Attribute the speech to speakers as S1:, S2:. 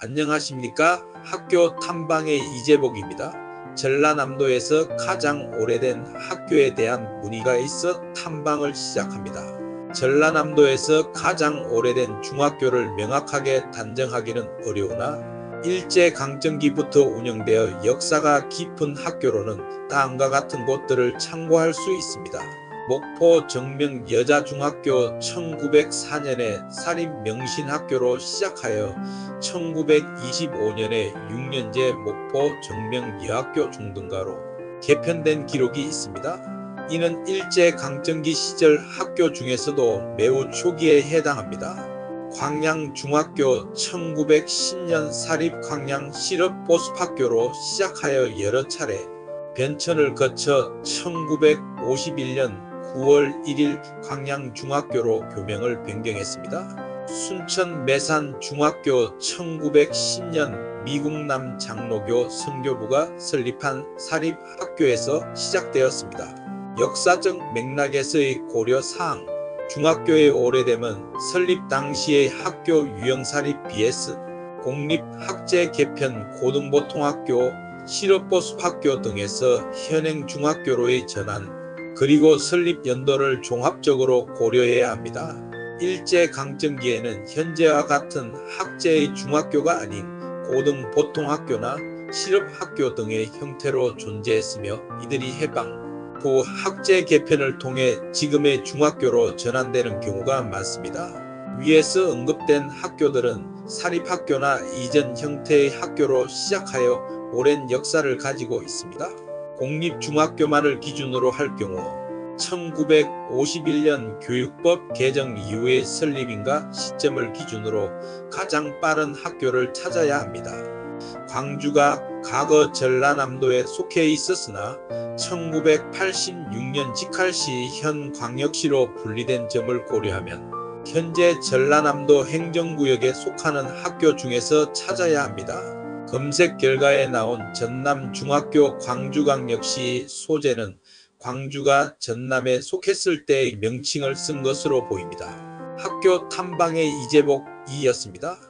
S1: 안녕하십니까? 학교 탐방의 이재복입니다. 전라남도에서 가장 오래된 학교에 대한 문의가 있어 탐방을 시작합니다. 전라남도에서 가장 오래된 중학교를 명확하게 단정하기는 어려우나 일제 강점기부터 운영되어 역사가 깊은 학교로는 다음과 같은 곳들을 참고할 수 있습니다. 목포 정명 여자중학교 1904년에 사립 명신학교로 시작하여 1925년에 6년제 목포 정명 여학교 중등가로 개편된 기록이 있습니다. 이는 일제 강점기 시절 학교 중에서도 매우 초기에 해당합니다. 광양 중학교 1910년 사립 광양 실업 보습학교로 시작하여 여러 차례 변천을 거쳐 1951년 9월 1일 광양 중학교로 교명을 변경했습니다. 순천 매산 중학교 1910년 미국남 장로교 선교부가 설립한 사립학교에서 시작되었습니다. 역사적 맥락에서의 고려 사항 중학교의 오래됨은 설립 당시의 학교 유형사립 BS, 공립학제 개편 고등보통학교, 실업보습학교 등에서 현행 중학교로의 전환, 그리고 설립 연도를 종합적으로 고려해야 합니다. 일제 강점기에는 현재와 같은 학제의 중학교가 아닌 고등 보통학교나 실업학교 등의 형태로 존재했으며 이들이 해방, 후 학제 개편을 통해 지금의 중학교로 전환되는 경우가 많습니다. 위에서 언급된 학교들은 사립학교나 이전 형태의 학교로 시작하여 오랜 역사를 가지고 있습니다. 공립중학교만을 기준으로 할 경우 1951년 교육법 개정 이후의 설립인가 시점을 기준으로 가장 빠른 학교를 찾아야 합니다. 광주가 과거 전라남도에 속해 있었으나 1986년 직할시 현 광역시로 분리된 점을 고려하면 현재 전라남도 행정구역에 속하는 학교 중에서 찾아야 합니다. 검색 결과에 나온 전남 중학교 광주광역시 소재는 광주가 전남에 속했을 때의 명칭을 쓴 것으로 보입니다. 학교 탐방의 이재복 이였습니다.